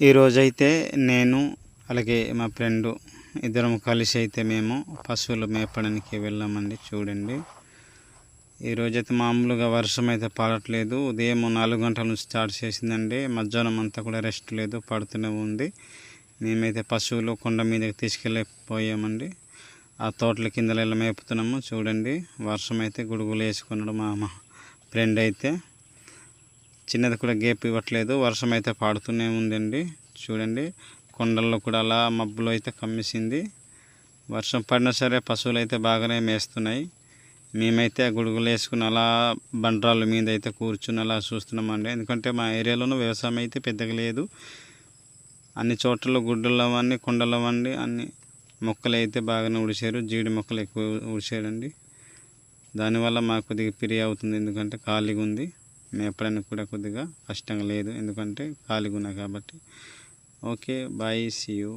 ఈరోజైతే నేను అలాగే మా ఫ్రెండు ఇద్దరం కలిసి అయితే మేము పశువులు మేపడానికి వెళ్ళామండి చూడండి. ఈరోజైతే మామూలుగా వర్షం అయితే పడట్లేదు. ఉదయం నాలుగు గంటల నుంచి స్టార్ట్ చేసిందండి. మధ్యాహ్నం అంతా కూడా రెస్ట్ లేదు పడుతూనే ఉంది. మేమైతే పశువులు కొండ మీదకి తీసుకెళ్ళిపోయామండి. ఆ తోటల కింద ఇలా మేపుతున్నాము చూడండి. వర్షం అయితే గుడుగులు వేసుకున్నాడు మా మా ఫ్రెండ్ అయితే. చిన్నది కూడా గేప్ ఇవ్వట్లేదు. వర్షం అయితే పాడుతూనే ఉందండి. చూడండి. కొండల్లో కూడా అలా మబ్బులు అయితే కమ్మేసింది. వర్షం పడినా సరే పశువులు అయితే బాగానే మేస్తున్నాయి. మేమైతే ఆ గొడుగులు వేసుకుని అలా బండరాళ్ళ మీద అయితే కూర్చుని అలా చూస్తున్నామండి. ఎందుకంటే మా ఏరియాలోనూ వ్యవసాయం అయితే పెద్దగా లేదు. అన్ని చోట్ల గుడ్డలు అవ్వండి కొండలు అవ్వండి అన్ని మొక్కలు అయితే బాగానే ఉడిచారు జీడి మొక్కలు ఎక్కువ ఉడిచారండి దానివల్ల మాకు కొద్దిగా పిరి అవుతుంది. ఎందుకంటే ఖాళీగా ఉంది. మేపడానికి కూడా కొద్దిగా కష్టంగా లేదు. ఎందుకంటే ఖాళీగా ఉన్నా కాబట్టి. Okay bye see you